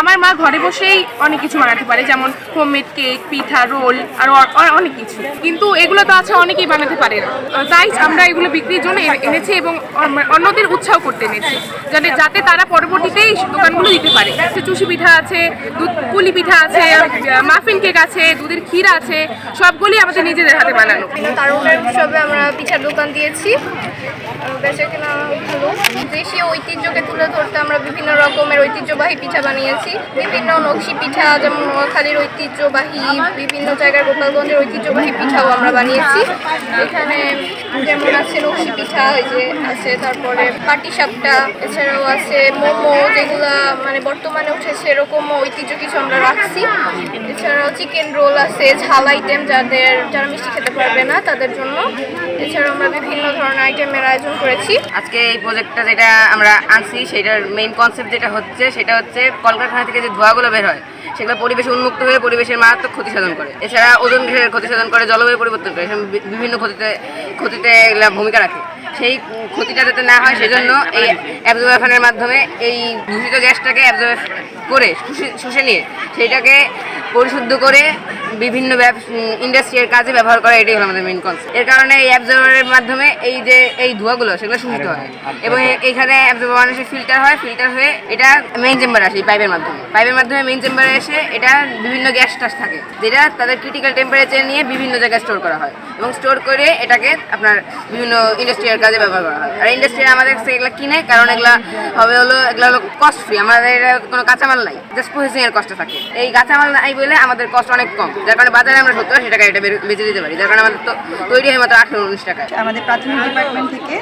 আমার মা ঘরে বসেই অনেক কিছু বানাতে পারে, যেমন হোমমেড কেক পিঠা রোল আর অনেক কিছু। কিন্তু এগুলো তো আছে, অনেকেই বানাতে পারে না। তাই আমরা এগুলো বিক্রির জন্য এনেছি এবং অন্যদের উৎসাহ করতে এনেছি, যাতে যাতে তারা পরবর্তীতেই দোকানগুলো দিতে পারে। চুষি পিঠা আছে, দুধ পুলি পিঠা আছে মাফিন কেক আছে, দুধের ক্ষীর আছে সবগুলি আমাদের নিজেদের হাতে বানানো। তারুণের উৎসবে আমরা পিঠার দোকান দিয়েছি। দেশীয় ঐতিহ্যকে তুলে ধরতে রকমের ঐতিহ্যবাহী পিঠা বানিয়েছি। বিভিন্ন নকশি পিঠা, যেমন নোয়াখালীর ঐতিহ্যবাহী, বিভিন্ন জায়গার গোপালগঞ্জের ঐতিহ্যবাহী পিঠাও আমরা বানিয়েছি। এখানে যেমন আছে নকশি পিঠা ওই যে আছে তারপরে পাটি পাটিসাপটা এছাড়াও আছে মোমো, যেগুলা মানে বর্তমানে উঠেছে এরকম ঐতিহ্য কিছু আমরা রাখছি। এছাড়াও চিকেন রোল আছে, ঝাল আইটেম যাদের, যারা মিষ্টি খেতে পারবে না তাদের জন্য। এছাড়াও আমরা বিভিন্ন ধরনের আইটেমের আয়োজন করেছি। আজকে এই প্রজেক্টটা যেটা আমরা আনছি, সেটার মেইন কনসেপ্ট যেটা হচ্ছে সেটা হচ্ছে কলকারখানা থেকে যে ধোঁয়াগুলো বের হয়, সেগুলো পরিবেশে উন্মুক্ত হয়ে পরিবেশের মারাত্মক ক্ষতি সাধন করে। এছাড়া ওজন ঘেরের ক্ষতি সাধন করে জলবায়ু পরিবর্তন করে বিভিন্ন ক্ষতিতে ক্ষতিতে এগুলো ভূমিকা রাখে। সেই ক্ষতিটা যাতে না হয় সেজন্য এই অ্যাবজর্বেশনের মাধ্যমে এই দূষিত গ্যাসটাকে অ্যাবজর্ব করে শুষে নিয়ে সেইটাকে পরিশুদ্ধ করে বিভিন্ন ইন্ডাস্ট্রিয়াল কাজে ব্যবহার করা এটাই হলো আমাদের মেইন কনসেপ্ট এর কারণে এই অ্যাবজর্বারের মাধ্যমে এই যে এই ধোঁয়াগুলো সেগুলো শোষিত হয়। এবং এ- এইখানে অ্যাবজর্বার মানুষে ফিল্টার হয় ফিল্টার হয়ে এটা মেইন চেম্বারে আসে এই পাইপের মাধ্যমে। পাইপের মাধ্যমে মেইন চেম্বারে এসে এটা বিভিন্ন গ্যাস টাস থাকে যেটা তাদের ক্রিটিক্যাল টেম্পারেচার নিয়ে বিভিন্ন জায়গায় স্টোর করা হয়। এবং স্টোর করে এটাকে আপনার বিভিন্ন ইন্ডাস্ট্রিয়াল কাজে ব্যবহার করা হয়। আর ইন্ডাস্ট্রি আমাদের কাছে এগুলো কিনে কারণ এগুলা হবে হলো এগুলো হলো কস্ট ফ্রি আমাদের কোনো কাঁচামাল নাই জাস্ট প্রসেসিংয়ের কষ্ট থাকে। এই কাঁচামাল নাই বলে আমাদের কষ্ট অনেক কম। যার কারণে বাজারে আমরা সত্তর আশি টাকা এটা বেচে দিতে পারি। যার কারণে আমাদের তো তৈরি হয় মাত্র আঠারো উনিশ টাকায় আমাদের প্রাথমিক ডিপার্টমেন্ট থেকে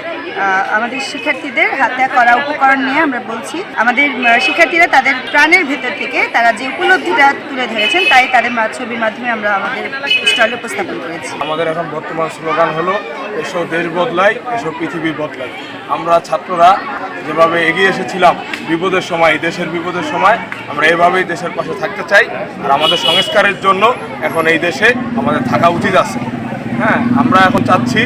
আমাদের শিক্ষার্থীদের হাতে করা উপকরণ নিয়ে আমরা বলছি আমাদের শিক্ষার্থীরা তাদের প্রাণের ভেতর থেকে তারা যে উপলব্ধিটা তুলে ধরেছেন তাই তাদের মা- ছবির মাধ্যমে আমরা আমাদের স্টলে উপস্থাপন করেছি। আমাদের এখন বর্তমান স্লোগান হলো এসব দেশ বদলাই এসো পৃথিবী বদলাই আমরা ছাত্ররা যেভাবে এগিয়ে এসেছিলাম, বিপদের সময় দেশের বিপদের সময়, আমরা এভাবেই দেশের পাশে থাকতে চাই। আর আমাদের সংস্কারের জন্য এখন এই দেশে আমাদের থাকা উচিত আছে। হ্যাঁ আমরা এখন চাচ্ছি,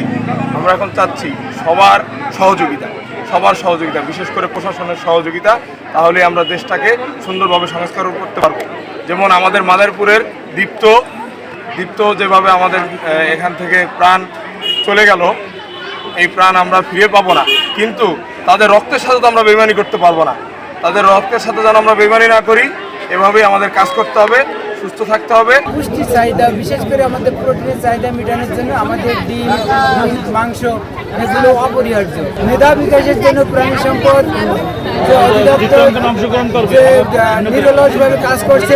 আমরা এখন চাচ্ছি সবার সহযোগিতা সবার সহযোগিতা, বিশেষ করে প্রশাসনের সহযোগিতা। তাহলে আমরা দেশটাকে সুন্দরভাবে সংস্কার করতে পারব। যেমন আমাদের মাদারপুরের দীপ্ত দীপ্ত যেভাবে আমাদের এখান থেকে প্রাণ চলে গেল, এই প্রাণ আমরা ফিরে পাবো না। কিন্তু তাদের রক্তের সাথে তো আমরা বেমানি করতে পারব না। তাদের রক্তের সাথে যেন আমরা বেমানি না করি এভাবেই আমাদের কাজ করতে হবে সুস্থ থাকতে হবে। পুষ্টির চাহিদা বিশেষ করে আমাদের প্রোটিনের চাহিদা মেটানোর জন্য আমাদের ডিম মাংস এগুলো অপরিহার্য। মেধা বিকাশের জন্য প্রাণী সম্পদ যে অধিদপ্তর যে নিরলসভাবে কাজ করছে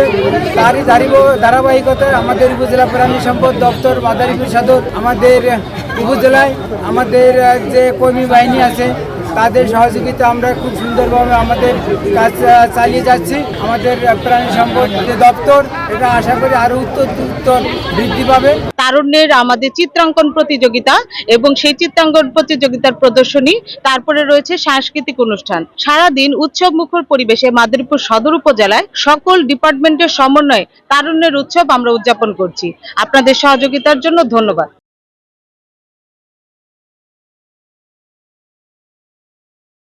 তারই ধারিব- ধারাবাহিকতায় আমাদের উপজেলা প্রাণী সম্পদ দপ্তর মাদারীপুর সদর আমাদের উপজেলায় আমাদের যে কর্মী বাহিনী আছে তাদের সহযোগিতা আমরা খুব সুন্দরভাবে আমাদের কাজ চালিয়ে যাচ্ছি। আমাদের প্রাণী সম্পদ দপ্তর এটা আশা করি আরও উত্তর উত্তর বৃদ্ধি পাবে। তারুণ্যের আমাদের চিত্রাঙ্কন প্রতিযোগিতা এবং সেই চিত্রাঙ্কন প্রতিযোগিতার প্রদর্শনী, তারপরে রয়েছে সাংস্কৃতিক অনুষ্ঠান। সারাদিন উৎসব মুখর পরিবেশে মাদারীপুর সদর উপজেলায় সকল ডিপার্টমেন্টের সমন্বয়ে তারুণ্যের উৎসব আমরা উদযাপন করছি। আপনাদের সহযোগিতার জন্য ধন্যবাদ।